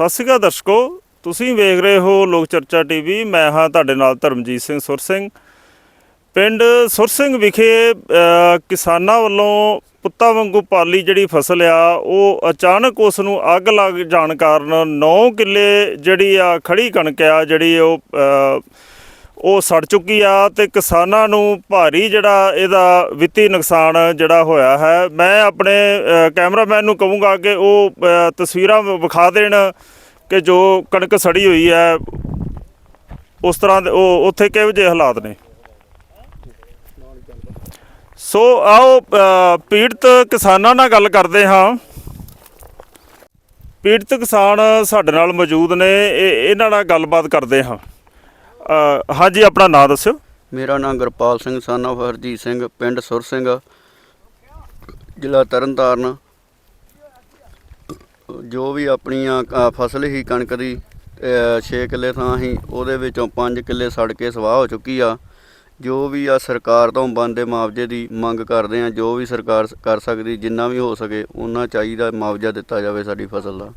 ਸਤਿ ਸ਼੍ਰੀ ਅਕਾਲ ਦਰਸ਼ਕੋ, ਤੁਸੀਂ ਵੇਖ ਰਹੇ ਹੋ ਲੋਕ ਚਰਚਾ ਟੀਵੀ, ਮੈਂ ਹਾਂ ਤੁਹਾਡੇ ਨਾਲ ਧਰਮਜੀਤ ਸਿੰਘ ਸੁਰ ਸਿੰਘ। ਪਿੰਡ ਸੁਰ ਸਿੰਘ ਵਿਖੇ ਕਿਸਾਨਾਂ ਵੱਲੋਂ ਪੁੱਤਾਂ ਵਾਂਗੂ ਪਾਲੀ ਜਿਹੜੀ ਫਸਲ ਆ, ਉਹ ਅਚਾਨਕ ਉਸ ਨੂੰ ਅੱਗ ਲੱਗ ਜਾਣ ਕਾਰਨ 9 ਕਿੱਲੇ ਜਿਹੜੀ ਆ ਖੜੀ ਕਣਕ ਆ, ਜਿਹੜੀ ਉਹ ਉਹ ਸੜ ਚੁੱਕੀ ਆ ਤੇ ਕਿਸਾਨਾਂ ਨੂੰ ਭਾਰੀ ਜਿਹੜਾ ਇਹਦਾ ਵਿੱਤੀ ਨੁਕਸਾਨ ਜਿਹੜਾ ਹੋਇਆ ਹੈ। ਮੈਂ ਆਪਣੇ ਕੈਮਰਾਮੈਨ ਨੂੰ ਕਹੂੰਗਾ ਕਿ ਉਹ ਤਸਵੀਰਾਂ ਵ- ਵਿਖਾ ਦੇਣ ਕਿ ਜੋ ਕਣਕ ਸੜੀ ਹੋਈ ਹੈ, ਉਸ ਤਰ੍ਹਾਂ ਦੇ ਉਹ, ਉੱਥੇ ਕਿਹੋ ਜਿਹੇ ਹਾਲਾਤ ਨੇ। ਸੋ ਆਓ ਪੀੜਤ ਕਿਸਾਨਾਂ ਨਾਲ ਗੱਲ ਕਰਦੇ ਹਾਂ। ਪੀੜਤ ਕਿਸਾਨ ਸਾਡੇ ਨਾਲ ਮੌਜੂਦ ਨੇ, ਇਹ- ਇਹਨਾਂ ਨਾਲ ਗੱਲਬਾਤ ਕਰਦੇ ਹਾਂ। ਅ, ਹਾਂਜੀ ਆਪਣਾ ਨਾਮ ਦੱਸਿਓ। ਮੇਰਾ ਨਾਮ ਗੁਰਪਾਲ ਸਿੰਘ ਸਾਨਾ ਹਰਜੀਤ ਸਿੰਘ ਪਿੰਡ ਸੁਰ ਸਿੰਘ ਜ਼ਿਲ੍ਹਾ ਤਰਨਤਾਰਨ। ਜੋ ਵੀ ਆਪਣੀਆਂ ਅ, ਫਸਲ ਹੀ ਕਣਕ ਦੀ 6 ਕਿੱਲੇ ਥਾਂ ਹੀ ਉਹਦੇ ਵਿੱਚੋਂ 5 ਕਿੱਲੇ ਸੜ ਕੇ ਸਵਾਹ ਹੋ ਚੁੱਕੀ ਆ। ਜੋ ਵੀ ਆ ਸਰਕਾਰ ਤੋਂ ਬਣਦੇ ਮੁਆਵਜ਼ੇ ਦੀ ਮੰਗ ਕਰਦੇ ਆ ਜੋ ਵੀ ਸਰਕਾਰ ਸ- ਕਰ ਸਕਦੀ ਜਿੰਨਾ ਵੀ ਹੋ ਸਕੇ ਉਹਨਾਂ ਚਾਹੀਦਾ ਮੁਆਵਜ਼ਾ ਦਿੱਤਾ ਜਾਵੇ ਸਾਡੀ ਫਸਲ ਦਾ।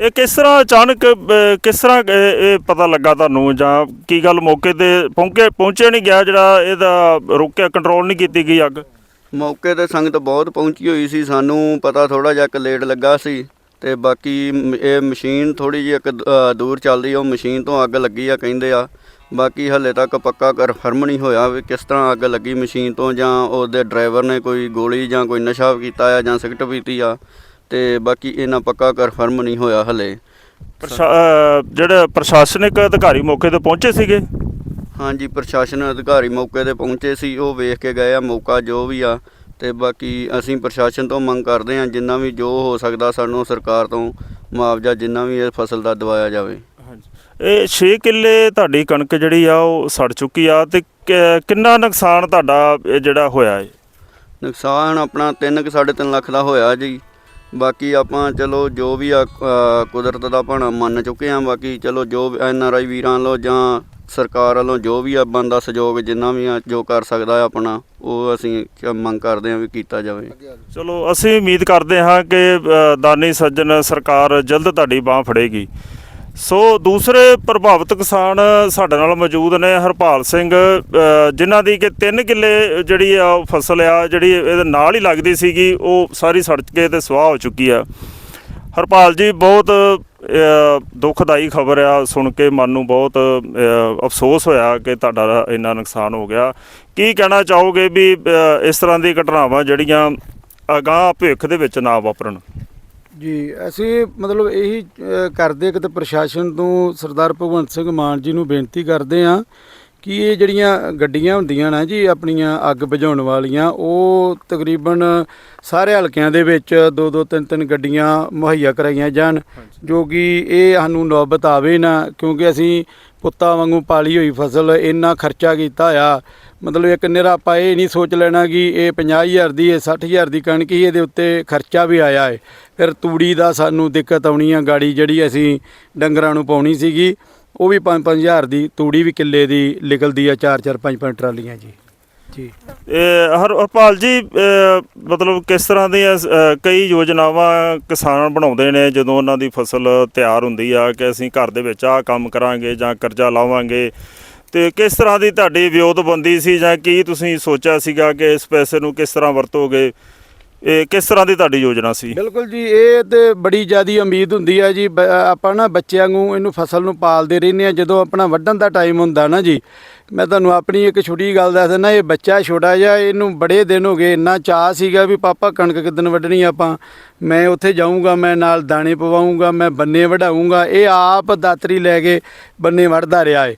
ਇਹ ਕਿਸ ਤਰ੍ਹਾਂ ਅਚਾਨਕ ਅ, ਕਿਸ ਤਰ੍ਹਾਂ ਇਹ ਇਹ ਪਤਾ ਲੱਗਾ ਤੁਹਾਨੂੰ ਜਾਂ ਕੀ ਗੱਲ ਮੌਕੇ ਤੇ ਪਹੁੰਚੇ ਪਹੁੰਚੇ ਨਹੀਂ ਗਿਆ ਜਿਹੜਾ ਇਹਦਾ ਰੋਕਿਆ ਕੰਟਰੋਲ ਨਹੀਂ ਕੀਤੀ ਗਈ ਅੱਗ? ਮੌਕੇ ਤੇ ਸੰਗਤ ਬਹੁਤ ਪਹੁੰਚੀ ਹੋਈ ਸੀ ਸਾਨੂੰ ਪਤਾ ਥੋੜਾ ਜਿਹਾ ਕੁ ਲੇਟ ਲੱਗਾ ਸੀ ਤੇ ਬਾਕੀ ਮ- ਇਹ ਮਸ਼ੀਨ ਥੋੜੀ ਜਿਹੀ ਇੱਕ ਦ- ਅ, ਦੂਰ ਚੱਲਦੀ ਆ ਉਹ ਮਸ਼ੀਨ ਤੋਂ ਅੱਗ ਲੱਗੀ ਆ ਕਹਿੰਦੇ ਆ। ਬਾਕੀ ਹਲੇ ਤੱਕ ਪੱਕਾ ਕਨਫਰਮ ਨਹੀਂ ਹੋਇਆ ਵੀ ਕਿਸ ਤਰ੍ਹਾਂ ਅੱਗ ਲੱਗੀ ਮਸ਼ੀਨ ਤੋਂ ਜਾਂ ਉਹਦੇ ਡਰਾਈਵਰ ਨੇ ਕੋਈ ਗੋਲੀ ਜਾਂ ਕੋਈ ਨਸ਼ਾ ਕੀਤਾ ਆ ਜਾਂ ਸਿਗਰਟ ਪੀਤੀ ਆ। ਤੇ ਬਾਕੀ ਇਹਨਾਂ ਪੱਕਾ ਕਨਫਰਮ ਨਹੀਂ ਹੋਇਆ ਹਲੇ। ਜਿਹੜੇ ਪ੍ਰਸ਼ਾਸਨਿਕ ਅਧਿਕਾਰੀ ਮੌਕੇ ਤੇ ਪਹੁੰਚੇ ਸੀਗੇ? ਹਾਂਜੀ ਪ੍ਰਸ਼ਾਸਨ ਅਧਿਕਾਰੀ ਮੌਕੇ ਤੇ ਪਹੁੰਚੇ ਸੀ ਉਹ ਵੇਖ ਕੇ ਗਏ ਆ ਮੌਕਾ ਜੋ ਵੀ ਆ ਤੇ ਬਾਕੀ ਅਸੀਂ ਪ੍ਰਸ਼ਾਸਨ ਤੋਂ ਮੰਗ ਕਰਦੇ ਆ ਜਿੰਨਾ ਵੀ ਜੋ ਹੋ ਸਕਦਾ ਸਾਨੂੰ ਸਰਕਾਰ ਤੋਂ ਮੁਆਵਜ਼ਾ ਜਿੰਨਾ ਵੀ ਇਹ ਫਸਲ ਦਾ ਦਿਵਾਇਆ ਜਾਵੇ। ਇਹ 6 ਕਿੱਲੇ ਤੁਹਾਡੀ ਕਣਕ ਜਿਹੜੀ ਆ ਉਹ ਸੜ ਚੁੱਕੀ ਆ ਤੇ ਕਿੰਨਾ ਨੁਕਸਾਨ ਤੁਹਾਡਾ ਇਹ ਜਿਹੜਾ ਹੋਇਆ ਹੈ ਨੁਕਸਾਨ ਆਪਣਾ 3 ਕਿ 3.5 ਲੱਖ ਦਾ ਹੋਇਆ ਜੀ। ਬਾਕੀ ਆਪਾਂ ਚਲੋ ਜੋ ਵੀ ਆ ਕੁਦਰਤ ਦਾ ਭਾਣਾ ਮੰਨ ਚੁੱਕੇ ਆ ਬਾਕੀ ਚਲੋ ਜੋ ਐਨ ਆਰ ਆਈ ਵੀਰਾਂ ਵੱਲੋਂ ਜਾਂ ਸਰਕਾਰ ਵੱਲੋਂ ਜੋ ਵੀ ਆ, ਬੰਦਾ ਸਹਿਯੋਗ ਜਿੰਨਾ ਵੀ ਆ, ਜੋ ਕਰ ਸਕਦਾ ਹੈ ਆਪਣਾ, ਉਹ ਅਸੀਂ ਮੰਗ ਕਰਦੇ ਹਾਂ ਵੀ ਕੀਤਾ ਜਾਵੇ। ਚਲੋ, ਅਸੀਂ ਉਮੀਦ ਕਰਦੇ ਹਾਂ ਕਿ ਦਾਨੀ ਸੱਜਣ ਸਰਕਾਰ ਜਲਦ ਤੁਹਾਡੀ ਬਾਹ ਫੜੇਗੀ। ਸੋ ਦੂਸਰੇ ਪ੍ਰਭਾਵਿਤ ਕਿਸਾਨ ਸਾਡੇ ਨਾਲ ਮੌਜੂਦ ਨੇ ਹਰਪਾਲ ਸਿੰਘ ਅ, ਜਿਨ੍ਹਾਂ ਦੀ ਕਿ 3 ਕਿੱਲੇ ਜਿਹੜੀ ਆ ਉਹ ਫਸਲ ਆ ਜਿਹੜੀ ਇਹਦੇ ਨਾਲ ਹੀ ਲੱਗਦੀ ਸੀਗੀ ਉਹ ਸਾਰੀ ਸੜ ਕੇ ਤੇ ਸੁਆਹ ਹੋ ਚੁੱਕੀ ਆ। ਹਰਪਾਲ ਜੀ ਬਹੁਤ ਅ, ਦੁਖਦਾਈ ਖਬਰ ਆ ਸੁਣ ਕੇ ਮਨ ਨੂੰ ਬਹੁਤ ਅਫਸੋਸ ਹੋਇਆ ਕਿ ਤੁਹਾਡਾ ਇੰਨਾ ਨੁਕਸਾਨ ਹੋ ਗਿਆ। ਕੀ ਕਹਿਣਾ ਚਾਹੋਗੇ ਵੀ ਇਸ ਤਰ੍ਹਾਂ ਦੀ ਘਟਨਾਵਾਂ ਜਿਹੜੀਆਂ ਅਗਾਂਹ ਭਵਿੱਖ ਦੇ ਵਿੱਚ ਨਾ ਵਾਪਰਨ? ਜੀ ਅਸੀਂ ਮਤਲਬ ਇਹੀ ਕਰਦੇ ਕਿ ਤੇ ਪ੍ਰਸ਼ਾਸਨ ਤੋਂ ਸਰਦਾਰ ਭਗਵੰਤ ਸਿੰਘ ਮਾਨ ਜੀ ਨੂੰ ਬੇਨਤੀ ਕਰਦੇ ਆ ਕਿ ਇਹ ਜਿਹੜੀਆਂ ਗੱਡੀਆਂ ਹੁੰਦੀਆਂ ਨਾ ਜੀ ਆਪਣੀਆਂ ਅੱਗ ਬੁਝਾਉਣ ਵਾਲੀਆਂ ਉਹ ਤਕਰੀਬਨ ਸਾਰੇ ਹਲਕਿਆਂ ਦੇ ਵਿੱਚ ਦੋ ਦੋ ਤਿੰਨ ਤਿੰਨ ਗੱਡੀਆਂ ਮੁਹੱਈਆ ਕਰਾਈਆਂ ਜਾਣ ਜੋ ਕਿ ਇਹ ਸਾਨੂੰ ਨੌਬਤ ਆਵੇ ਨਾ ਕਿਉਂਕਿ ਅਸੀਂ ਪੁੱਤਾਂ ਵਾਂਗੂ ਪਾਲੀ ਹੋਈ ਫਸਲ, ਇੰਨਾ ਖਰਚਾ ਕੀਤਾ ਆ। ਮਤਲਬ ਇੱਕ ਨਿਹਰਾ ਆਪਾਂ ਇਹ ਨਹੀਂ ਸੋਚ ਲੈਣਾ ਕਿ ਇਹ 50000 ਦੀ, ਇਹ 60000 ਦੀ ਕਣਕ ਹੀ ਇਹਦੇ ਉੱਤੇ ਖਰਚਾ ਵੀ ਆਇਆ ਹੈ ਫਿਰ ਤੂੜੀ ਦਾ ਸਾਨੂੰ ਦਿੱਕਤ ਆਉਣੀ ਆ, ਗਾੜੀ ਜਿਹੜੀ ਅਸੀਂ ਡੰਗਰਾਂ ਨੂੰ ਪਾਉਣੀ ਸੀਗੀ, ਉਹ ਵੀ 5-5000 ਦੀ, ਤੂੜੀ ਵੀ ਕਿੱਲੇ ਦੀ ਨਿਕਲਦੀ ਆ 4-4 5-5 ਟਰਾਲੀਆਂ ਜੀ। ਜੀ। ਇਹ ਹਰ ਹਰਪਾਲ ਜੀ ਅ, ਮਤਲਬ ਕਿਸ ਤਰ੍ਹਾਂ ਦੀਆਂ ਅ, ਕਈ ਯੋਜਨਾਵਾਂ ਕਿਸਾਨ ਬਣਾਉਂਦੇ ਨੇ ਜਦੋਂ ਉਹਨਾਂ ਦੀ ਫਸਲ ਤਿਆਰ ਹੁੰਦੀ ਆ ਕਿ ਅਸੀਂ ਘਰ ਦੇ ਵਿੱਚ ਆਹ ਕੰਮ ਕਰਾਂਗੇ ਜਾਂ ਕਰਜ਼ਾ ਲਾਵਾਂਗੇ। ਤੇ ਕਿਸ ਤਰ੍ਹਾਂ ਦੀ ਤੁਹਾਡੀ ਵਿਉਤਬੰਦੀ ਸੀ ਜਾਂ ਕੀ ਤੁਸੀਂ ਸੋਚਿਆ ਸੀਗਾ ਕਿ ਇਸ ਪੈਸੇ ਨੂੰ ਕਿਸ ਤਰ੍ਹਾਂ ਵਰਤੋਗੇ? ਇਹ ਕਿਸ ਤਰ੍ਹਾਂ ਦੀ ਤੁਹਾਡੀ ਯੋਜਨਾ ਸੀ? ਬਿਲਕੁਲ ਜੀ, ਇਹ ਤੇ ਬੜੀ ਜ਼ਿਆਦੀ ਉਮੀਦ ਹੁੰਦੀ ਆ ਜੀ, ਬ- ਆਪਾਂ ਨਾ ਬੱਚਿਆਂ ਨੂੰ ਇਹਨੂੰ ਫਸਲ ਨੂੰ ਪਾਲਦੇ ਰਹਿੰਦੇ ਆ, ਜਦੋਂ ਆਪਣਾ ਵੱਢਣ ਦਾ ਟਾਈਮ ਹੁੰਦਾ ਨਾ ਜੀ। ਮੈਂ ਤੁਹਾਨੂੰ ਆਪਣੀ ਇੱਕ ਛੋਟੀ ਗੱਲ ਦੱਸ ਦਿੰਦਾ ਇਹ ਬੱਚਾ ਛੋਟਾ ਜਿਹਾ, ਇਹਨੂੰ ਬੜੇ ਦਿਨ ਹੋ ਗਏ, ਇੰਨਾ ਚਾਹ ਸੀਗਾ ਵੀ ਪਾਪਾ ਕਣਕ ਕਿਦਨ ਵੱਢਣੀ ਆਪਾਂ। ਮੈਂ ਉੱਥੇ ਜਾਊਂਗਾ, ਮੈਂ ਨਾਲ ਦਾਣੇ ਪਵਾਉਂਗਾ ਮੈਂ ਬੰਨੇ ਵਢਾਊਂਗਾ, ਇਹ ਆਪ ਦਾਤਰੀ ਲੈ ਕੇ ਬੰਨੇ ਵੱਢਦਾ ਰਿਹਾ ਏ।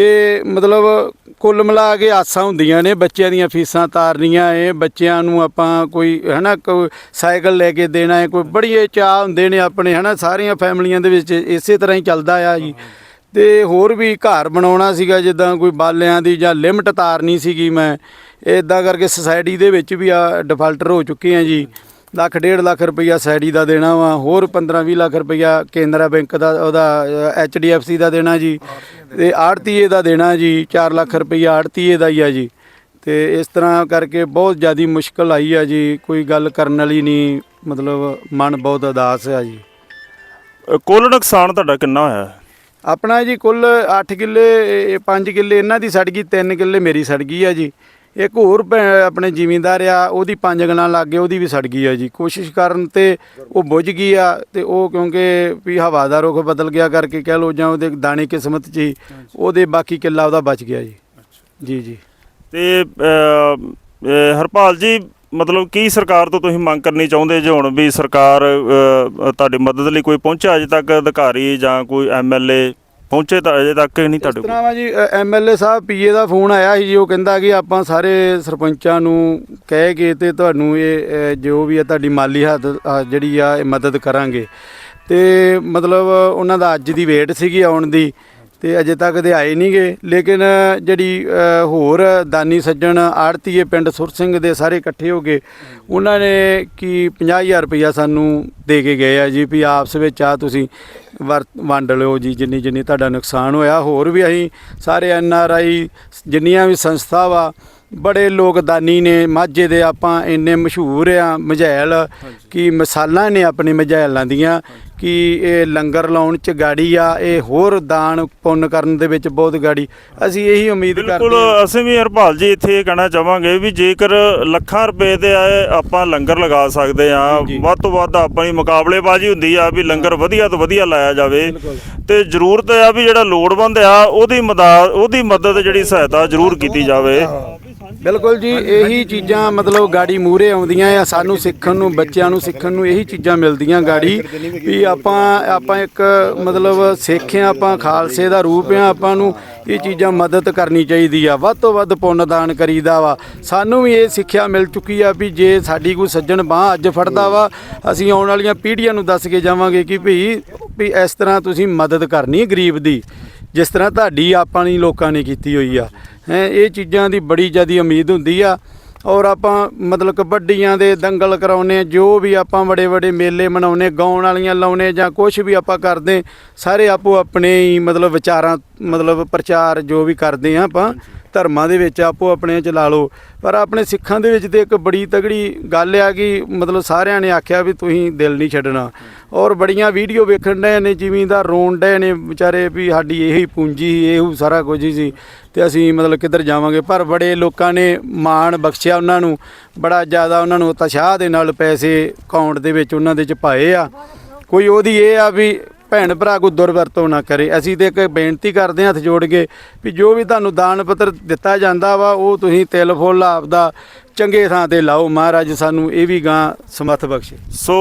ਤੇ ਮਤਲਬ ਕੁੱਲ ਮਿਲਾ ਕੇ ਆਸਾਂ ਹੁੰਦੀਆਂ ਨੇ ਬੱਚਿਆਂ ਦੀਆਂ ਫੀਸਾਂ ਤਾਰਨੀਆਂ ਏ ਬੱਚਿਆਂ ਨੂੰ ਆਪਾਂ ਕੋਈ, ਹਨਾ, ਕੋਈ ਸਾਈਕਲ ਲੈ ਕੇ ਦੇਣਾ ਹੈ ਕੋਈ ਬੜੀ ਚਾਹ ਹੁੰਦੇ ਨੇ ਆਪਣੇ, ਹਨਾ, ਸਾਰੀਆਂ ਫੈਮਲੀਆਂ ਦੇ ਵਿੱਚ ਇਸੇ ਤਰ੍ਹਾਂ ਹੀ ਚੱਲਦਾ ਆ ਜੀ। ਤੇ ਹੋਰ ਵੀ ਘਰ ਬਣਾਉਣਾ ਸੀਗਾ, ਜਿੱਦਾਂ ਕੋਈ ਬਾਲਿਆਂ ਦੀ ਜਾਂ ਲਿਮਟ ਤਾਰਨੀ ਸੀਗੀ ਮੈਂ ਇਦਾਂ ਕਰਕੇ ਸੁਸਾਇਟੀ ਦੇ ਵਿੱਚ ਵੀ ਆ ਡਿਫਾਲਟਰ ਹੋ ਚੁੱਕੇ ਆ ਜੀ। ਲੱਖ ਡੇਢ ਲੱਖ ਰੁਪਈਆ ਸੈਡੀ ਦਾ ਦੇਣਾ ਵਾ ਹੋਰ 15 20 ਲੱਖ ਰੁਪਈਆ ਕੇਨਰਾ ਬੈਂਕ ਦਾ ਉਹਦਾ ਐਚ ਡੀ ਐਫ ਸੀ ਦਾ ਦੇਣਾ ਜੀ ਤੇ ਆੜਤੀਏ ਦਾ ਦੇਣਾ ਜੀ 4 ਲੱਖ ਰੁਪਈਆ ਆੜਤੀਏ ਦਾ ਹੀ ਆ ਜੀ। ਤੇ ਇਸ ਤਰ੍ਹਾਂ ਕਰਕੇ ਬਹੁਤ ਜ਼ਿਆਦੀ ਮੁਸ਼ਕਲ ਆਈ ਆ ਜੀ ਕੋਈ ਗੱਲ ਕਰਨ ਵਾਲੀ ਨਹੀਂ ਮਤਲਬ ਮਨ ਬਹੁਤ ਉਦਾਸ ਆ ਜੀ। ਕੁੱਲ ਨੁਕਸਾਨ ਤੁਹਾਡਾ ਕਿੰਨਾ ਹੋਇਆ? ਆਪਣਾ ਜੀ ਕੁੱਲ 8 ਕਿੱਲੇ 5 ਕਿੱਲੇ ਇਹਨਾਂ ਦੀ ਸੜ ਗਈ 3 ਕਿੱਲੇ ਮੇਰੀ ਸੜ ਗਈ ਆ ਜੀ। ਇੱਕ ਹੋਰ ਆਪਣੇ ਜ਼ਿਮੀਂਦਾਰ ਆ ਉਹਦੀ ਪੰਜ ਗਣਾ ਲੱਗ ਗਏ ਉਹਦੀ ਵੀ ਸੜ ਗਈ ਆ ਜੀ। ਕੋਸ਼ਿਸ਼ ਕਰਨ ਤੇ ਉਹ ਬੁੱਝ ਗਈ ਆ ਤੇ ਉਹ ਕਿਉਂਕਿ ਵੀ ਹਵਾ ਦਾ ਰੁਖ ਬਦਲ ਗਿਆ ਕਰਕੇ ਕਹਿ ਲੋ ਜਾਂ ਉਹਦੇ ਦਾਣੇ ਕਿਸਮਤ 'ਚ ਹੀ ਉਹਦੇ ਬਾਕੀ ਕਿੱਲਾ ਉਹਦਾ ਬਚ ਗਿਆ ਜੀ। ਜੀ ਜੀ। ਤੇ ਹਰਪਾਲ ਜੀ ਮਤਲਬ ਕੀ ਸਰਕਾਰ ਤੋਂ ਤੁਸੀਂ ਮੰਗ ਕਰਨੀ ਚਾਹੁੰਦੇ ਜੇ ਹੁਣ ਵੀ ਸਰਕਾਰ ਤੁਹਾਡੀ ਮਦਦ ਲਈ ਕੋਈ ਪਹੁੰਚਿਆ ਅਜੇ ਤੱਕ ਅਧਿਕਾਰੀ ਜਾਂ ਕੋਈ ਐਮਐਲਏ ਪਹੁੰਚੇ ਤਾਂ ਅਜੇ ਤੱਕ ਨਹੀਂ ਇਸ ਤੁਹਾਡੇ ਕੋਲ। ਤਰ੍ਹਾਂ ਵਾ ਜੀ ਐਮਐਲਏ ਸਾਹਿਬ ਪੀਏ ਦਾ ਫੋਨ ਆਇਆ ਸੀ ਜੀ ਉਹ ਕਹਿੰਦਾ ਕਿ ਆਪਾਂ ਸਾਰੇ ਸਰਪੰਚਾਂ ਨੂੰ ਕਹਿ ਕੇ ਤੇ ਤੁਹਾਨੂੰ ਇਹ ਅ, ਜੋ ਵੀ ਹੈ ਤੁਹਾਡੀ ਮਾਲੀ ਹੱਦ ਅ, ਜਿਹੜੀ ਆ ਇਹ ਮਦਦ ਕਰਾਂਗੇ। ਤੇ ਮਤਲਬ ਉਹਨਾਂ ਦਾ ਅੱਜ ਦੀ ਵੇਟ ਸੀਗੀ ਆਉਣ ਦੀ ਤੇ ਅਜੇ ਤੱਕ ਦੇ ਆਏ ਨਹੀਂਗੇ ਲੇਕਿਨ ਜਿਹੜੀ ਅ, ਹੋਰ ਦਾਨੀ ਸੱਜਣ ਆੜਤੀਏ ਪਿੰਡ ਸੁਰ ਸਿੰਘ ਦੇ ਸਾਰੇ ਇਕੱਠੇ ਹੋ ਗਏ ਉਹਨਾਂ ਨੇ ਕੀ 50000 ਰੁਪਇਆ ਸਾਨੂੰ ਦੇ ਕੇ ਗਏ ਆ ਜੀ ਵੀ ਆਪਸ ਵਿੱਚ ਆ ਤੁਸੀਂ। ਵਰ ਵੰਡ ਲਿਓ ਜੀ, ਜਿੰਨੀ ਜਿੰਨੀ ਤੁਹਾਡਾ ਨੁਕਸਾਨ ਹੋਇਆ, ਹੋਰ ਵੀ ਅਸੀਂ ਸਾਰੇ ਐਨ ਆਰ ਆਈ, ਜਿੰਨੀਆਂ ਵੀ ਸੰਸਥਾ ਵਾ ਬੜੇ ਲੋਕ ਦਾਨੀ ਨੇ ਮਾਝੇ ਦੇ ਆਪਾਂ ਇੰਨੇ ਮਸ਼ਹੂਰ ਆ ਮਝੈਲ ਕਿ ਮਿਸਾਲਾਂ ਨੇ ਆਪਣੀ ਮਝੈਲਾਂ ਦੀਆਂ ਕਿ ਇਹ ਲੰਗਰ ਲਾਉਣ ਚ ਗਾੜੀ ਆ ਇਹ ਹੋਰ ਦਾਨ ਪੁੰਨ ਕਰਨ ਦੇ ਵਿੱਚ ਬਹੁਤ ਗਾੜੀ। ਅਸੀਂ ਇਹੀ ਉਮੀਦ ਬਿਲਕੁਲ ਕਰਦੇ ਹਾਂ। ਅਸੀਂ ਵੀ ਹਰਪਾਲ ਜੀ ਇੱਥੇ ਇਹ ਕਹਿਣਾ ਚਾਹਾਂਗੇ ਵੀ ਜੇਕਰ ਲੱਖਾਂ ਰੁਪਏ ਦੇ ਆਏ ਆਪਾਂ ਲੰਗਰ ਲਗਾ ਸਕਦੇ ਆ ਵੱਧ ਤੋਂ ਵੱਧ ਆਪਣੀ ਮੁਕਾਬਲੇਬਾਜ਼ੀ ਹੁੰਦੀ ਆ ਵੀ ਲੰਗਰ ਵਧੀਆ ਤੋਂ ਵਧੀਆ ਲਾਇਆ ਜਾਵੇ। ਤੇ ਜ਼ਰੂਰਤ ਆ ਵੀ ਜਿਹੜਾ ਲੋੜਵੰਦ ਆ ਉਹਦੀ ਮਦਦ ਉਹਦੀ ਮਦਦ ਜਿਹੜੀ ਸਹਾਇਤਾ ਜ਼ਰੂਰ ਕੀਤੀ ਜਾਵੇ। ਬਿਲਕੁਲ ਜੀ, ਇਹੀ ਚੀਜ਼ਾਂ ਮਤਲਬ ਗਾੜੀ ਮੂਰੇ ਆਉਂਦੀਆਂ ਆ, ਸਾਨੂੰ ਸਿੱਖਣ ਨੂੰ, ਬੱਚਿਆਂ ਨੂੰ ਸਿੱਖਣ ਨੂੰ ਇਹੀ ਚੀਜ਼ਾਂ ਮਿਲਦੀਆਂ ਗਾੜੀ ਵੀ ਆਪਾਂ ਆਪਾਂ ਇੱਕ ਮਤਲਬ ਸਿੱਖ ਆ, ਆਪਾਂ ਖਾਲਸੇ ਦਾ ਰੂਪ ਆ, ਆਪਾਂ ਨੂੰ ਇਹ ਚੀਜ਼ਾਂ ਮਦਦ ਕਰਨੀ ਚਾਹੀਦੀ ਆ, ਵੱਧ ਤੋਂ ਵੱਧ ਪੁੰਨ ਦਾਨ ਕਰੀਦਾ ਵਾ। ਸਾਨੂੰ ਵੀ ਇਹ ਸਿੱਖਿਆ ਮਿਲ ਚੁੱਕੀ ਆ ਵੀ ਜੇ ਸਾਡੀ ਕੋਈ ਸੱਜਣ ਬਾਹ ਅੱਜ ਫੜਦਾ ਵਾ, ਅਸੀਂ ਆਉਣ ਵਾਲੀਆਂ ਪੀੜ੍ਹੀਆਂ ਨੂੰ ਦੱਸ ਕੇ ਜਾਵਾਂਗੇ ਕਿ ਭਈ ਵੀ ਇਸ ਤਰ੍ਹਾਂ ਤੁਸੀਂ ਮਦਦ ਕਰਨੀ ਗਰੀਬ ਦੀ, ਜਿਸ ਤਰ੍ਹਾਂ ਤੁਹਾਡੀ ਆਪਾਂ ਨੇ, ਲੋਕਾਂ ਨੇ ਕੀਤੀ ਹੋਈ ਆ। ਇਹ ਚੀਜ਼ਾਂ ਦੀ ਬੜੀ ਜ਼ਿਆਦੀ ਉਮੀਦ ਹੁੰਦੀ ਆ। ਔਰ ਆਪਾਂ ਮਤਲਬ ਕਬੱਡੀਆਂ ਦੇ ਦੰਗਲ ਕਰਾਉਨੇ ਜੋ ਵੀ ਆਪਾਂ ਬੜੇ ਬੜੇ ਮੇਲੇ ਮਨਾਉਨੇ ਗਾਉਣ ਵਾਲੀਆਂ ਲਾਉਨੇ ਜਾਂ ਕੁਝ ਵੀ ਆਪਾਂ ਕਰਦੇ ਸਾਰੇ ਆਪੋ ਆਪਣੇ ਹੀ ਮਤਲਬ ਵਿਚਾਰਾਂ, ਮਤਲਬ ਪ੍ਰਚਾਰ ਜੋ ਵੀ ਕਰਦੇ ਆ ਆਪਾਂ ਧਰਮਾਂ ਦੇ ਵਿੱਚ ਆਪੋ ਆਪਣੇ ਚ ਲਾ ਲਓ। ਪਰ ਆਪਣੇ ਸਿੱਖਾਂ ਦੇ ਵਿੱਚ ਤੇ ਇੱਕ ਬੜੀ ਤਗੜੀ ਗੱਲ ਆ ਕਿ ਮਤਲਬ ਸਾਰਿਆਂ ਨੇ ਆਖਿਆ ਵੀ ਤੁਸੀਂ ਦਿਲ ਨਹੀਂ ਛੱਡਣਾ। ਔਰ ਬੜੀਆਂ ਵੀਡੀਓ ਵੇਖਣ ਡਏ ਨੇ ਜਿਵੇਂ ਦਾ ਰੋਣ ਡਏ ਨੇ ਵਿਚਾਰੇ ਵੀ ਸਾਡੀ ਇਹੀ ਪੂੰਜੀ ਸੀ, ਇਹੋ ਸਾਰਾ ਕੁਝ ਹੀ ਸੀ ਤੇ ਅਸੀਂ ਮਤਲਬ ਕਿੱਧਰ ਜਾਵਾਂਗੇ। ਪਰ ਬੜੇ ਲੋਕਾਂ ਨੇ ਮਾਣ ਬਖਸ਼ਿਆ ਉਹਨਾਂ ਨੂੰ। ਬੜਾ ਜ਼ਿਆਦਾ ਉਹਨਾਂ ਨੂੰ ਉਤਸ਼ਾਹ ਦੇ ਨਾਲ ਪੈਸੇ ਅਕਾਊਂਟ ਦੇ ਵਿੱਚ ਉਹਨਾਂ ਦੇ ਚ ਪਾਏ ਆ। ਕੋਈ ਉਹਦੀ ਇਹ ਆ ਵੀ ਭੈਣ ਭਰਾ ਕੋਈ ਦੁਰਵਰਤੋਂ ਨਾ ਕਰੇ। ਅਸੀਂ ਤੇ ਇੱਕ ਬੇਨਤੀ ਕਰਦੇ ਹਾਂ ਹੱਥ ਜੋੜ ਕੇ ਵੀ ਜੋ ਵੀ ਤੁਹਾਨੂੰ ਦਾਨ ਪੱਤਰ ਦਿੱਤਾ ਜਾਂਦਾ ਵਾ ਉਹ ਤੁਸੀਂ ਤਿਲ ਫੁੱਲ ਆਪਦਾ ਚੰਗੇ ਥਾਂ ਤੇ ਲਾਓ। ਮਹਾਰਾਜ ਸਾਨੂੰ ਇਹ ਵੀ ਗਾਂ ਸਮੱਥ ਬਖਸ਼ੇ। ਸੋ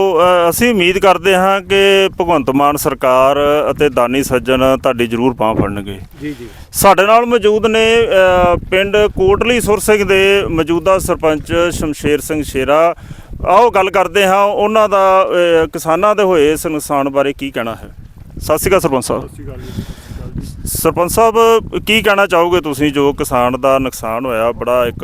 ਅਸੀਂ ਉਮੀਦ ਕਰਦੇ ਹਾਂ ਕਿ ਭਗਵੰਤ ਮਾਨ ਸਰਕਾਰ ਅਤੇ ਦਾਨੀ ਸੱਜਣ ਤੁਹਾਡੀ ਜ਼ਰੂਰ ਬਾਂਹ ਫੜਨਗੇ। ਜੀ ਜੀ। ਸਾਡੇ ਨਾਲ ਮੌਜੂਦ ਨੇ ਪਿੰਡ ਕੋਟਲੀ ਸੁਰ ਸਿੰਘ ਦੇ ਮੌਜੂਦਾ ਸਰਪੰਚ ਸ਼ਮਸ਼ੇਰ ਸਿੰਘ ਸ਼ੇਰਾ। ਆਓ ਗੱਲ ਕਰਦੇ ਹਾਂ। ਉਹਨਾਂ ਦਾ ਕਿਸਾਨਾਂ ਦੇ ਹੋਏ ਇਸ ਨੁਕਸਾਨ ਬਾਰੇ ਕੀ ਕਹਿਣਾ ਹੈ? ਸਤਿ ਸ਼੍ਰੀ ਅਕਾਲ ਸਰਪੰਚ ਸਾਹਿਬ। ਸਰਪੰਚ ਸਾਹਿਬ ਕੀ ਕਹਿਣਾ ਚਾਹੋਗੇ ਤੁਸੀਂ ਜੋ ਕਿਸਾਨ ਦਾ ਨੁਕਸਾਨ ਹੋਇਆ ਬੜਾ ਇੱਕ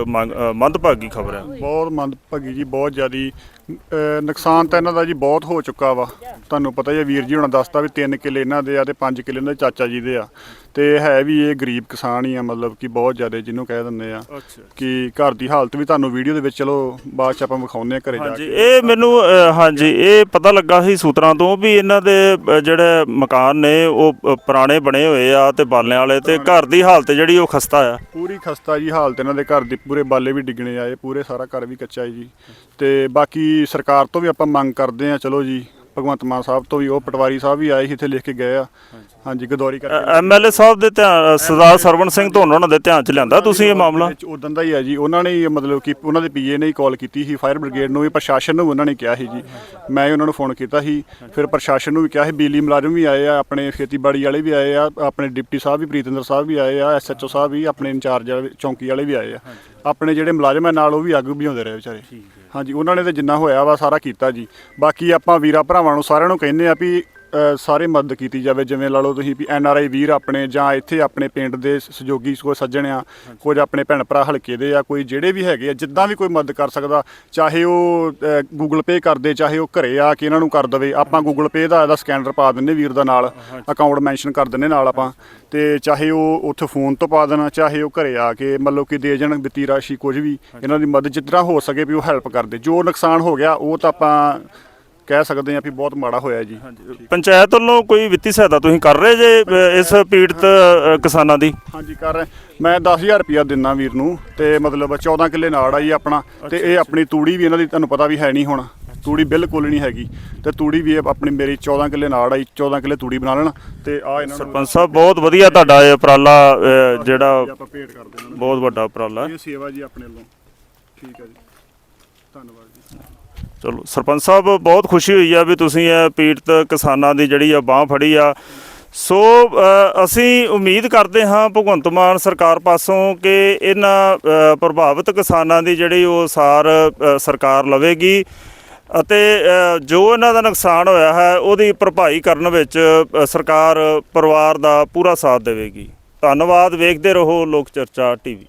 ਮੰਦਭਾਗੀ ਖਬਰ ਹੈ? ਬਹੁਤ ਮੰਦਭਾਗੀ ਜੀ ਬਹੁਤ ਜ਼ਿਆਦੀ ਨੁਕਸਾਨ ਤਾਂ ਇਹਨਾਂ ਦਾ ਜੀ ਬਹੁਤ ਹੋ ਚੁੱਕਾ ਵਾ। ਤੁਹਾਨੂੰ ਪਤਾ ਹੀ ਹੈ ਵੀਰ ਜੀ ਹੁਣ ਦੱਸਤਾ ਵੀ 3 ਕਿੱਲੇ ਇਹਨਾਂ ਦੇ ਆ ਤੇ 5 ਕਿੱਲੇ ਇਹਨਾਂ ਦੇ ਚਾਚਾ ਜੀ ਦੇ ਆ। ਤੇ ਹੈ ਵੀ ਇਹ ਗਰੀਬ ਕਿਸਾਨ ਹੀ ਆ ਮਤਲਬ ਕਿ ਬਹੁਤ ਜ਼ਿਆਦਾ ਜਿਹਨੂੰ ਕਹਿ ਦਿੰਦੇ ਆ ਕਿ ਘਰ ਦੀ ਹਾਲਤ ਵੀ ਤੁਹਾਨੂੰ ਵੀਡੀਓ ਦੇ ਵਿੱਚ ਚਲੋ ਬਾਅਦ ਚ ਆਪਾਂ ਵਿਖਾਉਂਦੇ ਆ ਘਰੇ ਜਾ ਹਾਂਜੀ ਕੇ। ਇਹ ਮੈਨੂੰ ਹਾਂਜੀ ਇਹ ਪਤਾ ਲੱਗਾ ਸੀ ਸੂਤਰਾਂ ਤੋਂ ਵੀ ਇਹਨਾਂ ਦੇ ਜਿਹੜੇ ਮਕਾਨ ਨੇ ਉਹ ਪੁਰਾਣੇ ਬਣੇ ਹੋਏ ਆ ਤੇ ਬਾਲਿਆਂ ਵਾਲੇ ਤੇ ਘਰ ਦੀ ਹਾਲਤ ਜਿਹੜੀ ਉਹ ਖਸਤਾ ਆ। ਪੂਰੀ ਖਸਤਾ ਜੀ ਹਾਲਤ ਇਹਨਾਂ ਦੇ ਘਰ ਦੇ ਪੂਰੇ ਬਾਲੇ ਵੀ ਡਿੱਗਣੇ ਆਏ ਪੂਰੇ ਸਾਰਾ ਘਰ ਵੀ ਕੱਚਾ ਹੈ ਜੀ। ਤੇ ਬਾਕੀ ਸਰਕਾਰ ਤੋਂ ਵੀ ਆਪਾਂ ਮੰਗ ਕਰਦੇ ਆ ਚਲੋ ਜੀ ਭਗਵੰਤ ਮਾਨ ਸਾਹਿਬ ਤੋਂ ਵੀ ਉਹ ਪਟਵਾਰੀ ਸਾਹਿਬ ਵੀ ਆਏ ਸੀ ਇੱਥੇ ਲਿਖ ਕੇ ਗਏ ਆ। ਹਾਂਜੀ। ਗਦੌਰੀ ਕਰਕੇ। ਐਮਐਲਏ ਸਾਹਿਬ ਦੇ ਧਿਆਨ ਸਰਦਾਰ ਸਰਵਣ ਸਿੰਘ ਤੋਂ ਉਹਨਾਂ ਦੇ ਧਿਆਨ ਚ ਲਿਆਂਦਾ ਤੁਸੀਂ ਇਹ ਮਾਮਲਾ? ਉਦੋਂ ਦਾ ਹੀ ਹੈ ਜੀ। ਉਹਨਾਂ ਨੇ ਹੀ ਮਤਲਬ ਕਿ ਉਹਨਾਂ ਦੇ ਪੀਏ ਨੇ ਹੀ ਕਾਲ ਕੀਤੀ ਸੀ ਫਾਇਰ ਬ੍ਰਿਗੇਡ ਨੂੰ ਵੀ ਪ੍ਰਸ਼ਾਸਨ ਨੂੰ ਉਹਨਾਂ ਨੇ ਕਿਹਾ ਸੀ ਜੀ। ਮੈਂ ਉਹਨਾਂ ਨੂੰ ਫੋਨ ਕੀਤਾ ਸੀ ਫਿਰ ਪ੍ਰਸ਼ਾਸਨ ਨੂੰ ਵੀ ਕਿਹਾ ਸੀ ਬਿਜਲੀ ਮੁਲਾਜ਼ਮ ਵੀ ਆਏ ਆ ਆਪਣੇ ਖੇਤੀਬਾੜੀ ਵਾਲੇ ਵੀ ਆਏ ਆ ਆਪਣੇ ਡਿਪਟੀ ਸਾਹਿਬ ਵੀ ਪ੍ਰੀਤਿੰਦਰ ਸਾਹਿਬ ਵੀ ਆਏ ਆ ਐਸਐਚਓ ਸਾਹਿਬ ਵੀ ਆਪਣੇ ਇੰਚਾਰਜ ਚੌਂਕੀ ਵਾਲੇ ਵੀ ਆਏ ਆ। ਆਪਣੇ ਜਿਹੜੇ ਮੁਲਾਜ਼ਮ ਆ ਨਾਲ ਉਹ ਵੀ ਅੱਗ ਬੁਝਾਉਂਦੇ ਰਹੇ ਵਿਚਾਰੇ। ਹਾਂਜੀ ਉਹਨਾਂ ਨੇ ਤੇ ਜਿੰਨਾ ਹੋਇਆ ਵਾ ਸਾਰਾ ਕੀਤਾ ਜੀ। ਬਾਕੀ ਆਪਾਂ ਵੀਰਾਂ ਭਰਾਵਾਂ ਨੂੰ ਸਾਰਿਆਂ ਨੂੰ ਕਹਿੰਦੇ ਆ ਵੀ ਸਾਰੇ ਮਦਦ ਕੀਤੀ ਜਾਵੇ ਜਿਵੇਂ ਲਾ ਲਓ ਤੁਸੀਂ ਵੀ ਐਨ ਆਰ ਆਈ ਵੀਰ ਆਪਣੇ ਜਾਂ ਇੱਥੇ ਆਪਣੇ ਪਿੰਡ ਦੇ ਸਹਿਯੋਗੀ ਕੋਈ ਸੱਜਣ ਆ ਕੁਝ ਆਪਣੇ ਭੈਣ ਭਰਾ ਹਲਕੇ ਦੇ ਆ ਕੋਈ ਜਿਹੜੇ ਵੀ ਹੈਗੇ ਆ ਜਿੱਦਾਂ ਵੀ ਕੋਈ ਮਦਦ ਕਰ ਸਕਦਾ ਚਾਹੇ ਉਹ ਗੂਗਲ ਪੇ ਕਰਦੇ ਚਾਹੇ ਉਹ ਘਰੇ ਆ ਕੇ ਇਹਨਾਂ ਨੂੰ ਕਰ ਦਵੇ ਆਪਾਂ ਗੂਗਲ ਪੇ ਦਾ ਇਹਦਾ ਸਕੈਨਰ ਪਾ ਦਿੰਨੇ ਵੀਰ ਦਾ ਨਾਲ ਅਕਾਊਂਟ ਮੈਂਸ਼ਨ ਕਰ ਦਿੰਨੇ ਨਾਲ ਆਪਾਂ ਤੇ ਚਾਹੇ ਉਹ ਉੱਥੇ ਫੋਨ ਤੋਂ ਪਾ ਦੇਣਾ ਚਾਹੇ ਉਹ ਘਰੇ ਆ ਕੇ ਮਤਲਬ ਕਿ ਦੇ ਜਾਣ ਵਿੱਤੀ ਰਾਸ਼ੀ ਕੁਝ ਵੀ ਇਹਨਾਂ ਦੀ ਮਦਦ ਜਿੱਦਾਂ ਹੋ ਸਕੇ ਵੀ ਉਹ ਹੈਲਪ ਕਰਦੇ ਜੋ ਨੁਕਸਾਨ ਹੋ ਗਿਆ ਉਹ ਤਾਂ ਆਪਾਂ ਕਹਿ ਸਕਦੇ ਆ ਵੀ ਬਹੁਤ ਮਾੜਾ ਹੋਇਆ ਜੀ। ਪੰਚਾਇਤ ਵੱਲੋਂ ਕੋਈ ਵਿੱਤੀ ਸਹਾਇਤਾ ਤੁਸੀਂ ਕਰ ਰਹੇ ਜੇ ਅ, ਇਸ ਪੀੜਤ ਅ, ਕਿਸਾਨਾਂ ਦੀ? ਹਾਂਜੀ ਕਰ ਰਹੇ। ਮੈਂ 10000 ਰੁਪਿਆ ਦਿੰਨਾ ਵੀਰ ਨੂੰ ਤੇ ਮਤਲਬ 14 ਕਿੱਲੇ ਨਾੜ ਆ ਜੀ ਆਪਣਾ ਤੇ ਇਹ ਆਪਣੀ ਤੂੜੀ ਵੀ ਇਹਨਾਂ ਦੀ ਤੁਹਾਨੂੰ ਪਤਾ ਵੀ ਹੈ ਨਹੀਂ ਹੁਣ। ਤੂੜੀ ਬਿਲਕੁਲ ਨਹੀਂ ਹੈਗੀ। ਤੇ ਤੂੜੀ ਵੀ ਇਹ ਆਪਣੀ ਮੇਰੀ 14 ਕਿੱਲੇ ਨਾੜ ਆਈ 14 ਕਿੱਲੇ ਤੂੜੀ ਬਣਾ ਲੈਣ ਤੇ ਆ ਇਹਨਾਂ ਨੂੰ ਸਰਪੰਚ ਸਾਹਿਬ ਬਹੁਤ ਵਧੀਆ ਤੁਹਾਡਾ ਇਹ ਉਪਰਾਲਾ ਅ, ਜਿਹੜਾ ਆਪਾਂ ਭੇਟ ਕਰਦੇ ਇਹਨਾਂ ਨੂੰ ਬਹੁਤ ਵੱਡਾ ਉਪਰਾਲਾ। ਇਹ ਸੇਵਾ ਜੀ ਆਪਣੇ ਵੱਲੋਂ। ਠੀਕ ਹੈ ਜੀ। ਧੰਨਵਾਦ ਜੀ। ਚਲੋ, ਸਰਪੰਚ ਸਾਹਿਬ, ਬਹੁਤ ਖੁਸ਼ੀ ਹੋਈ ਆ ਵੀ ਤੁਸੀਂ ਇਹ ਪੀੜਤ ਕਿਸਾਨਾਂ ਦੀ ਜਿਹੜੀ ਆ ਬਾਹ ਫੜੀ ਆ। ਸੋ ਅਸੀਂ ਉਮੀਦ ਕਰਦੇ ਹਾਂ ਭਗਵੰਤ ਮਾਨ ਸਰਕਾਰ ਪਾਸੋਂ ਕਿ ਇਹਨਾਂ ਪ੍ਰਭਾਵਿਤ ਕਿਸਾਨਾਂ ਦੀ ਜਿਹੜੀ ਉਹ ਸਾਰ ਸਰਕਾਰ ਲਵੇਗੀ ਅਤੇ ਜੋ ਇਹਨਾਂ ਦਾ ਨੁਕਸਾਨ ਹੋਇਆ ਹੈ, ਉਹਦੀ ਭਰਪਾਈ ਕਰਨ ਵਿੱਚ ਸਰਕਾਰ ਪਰਿਵਾਰ ਦਾ ਪੂਰਾ ਸਾਥ ਦੇਵੇਗੀ। ਧੰਨਵਾਦ, ਵੇਖਦੇ ਰਹੋ ਲੋਕ ਚਰਚਾ ਟੀਵੀ।